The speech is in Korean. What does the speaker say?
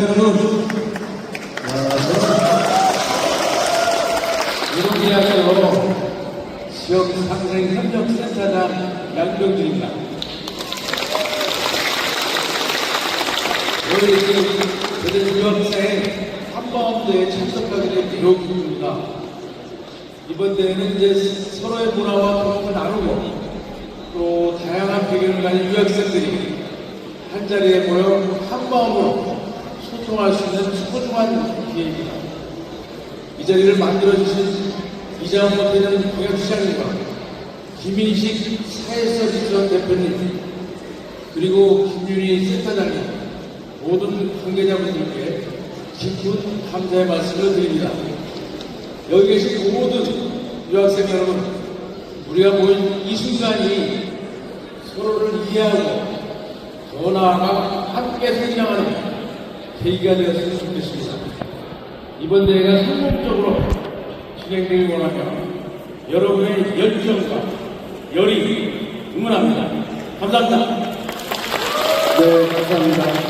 여러분, 이렇게 하서 지역 상생 협력센터장 양병준입니다. 오늘 저들 유학생 한마음대에 참석하게 된 기록입니다. 이번 대회는 이제 서로의 문화와 경험을 나누고 또 다양한 배경을 가진 유학생들이 한 자리에 모여 한 마음으로 소통할 수 있는 소중한 기회입니다. 이 자리를 만들어주신 이장원 대는 공약시장님과 김인식 사회서비스 대표님 그리고 김윤희 센터장님 모든 관계자분들께 깊은 감사의 말씀을 드립니다. 여기 계신 모든 유학생 여러분, 우리가 모인 이 순간이 서로를 이해하고 더 나아가 함께 성장하는 계기가 되었으면 좋겠습니다. 이번 대회가 성공적으로 진행되길 원하며 여러분의 열정과 열의 응원합니다. 감사합니다. 네, 감사합니다.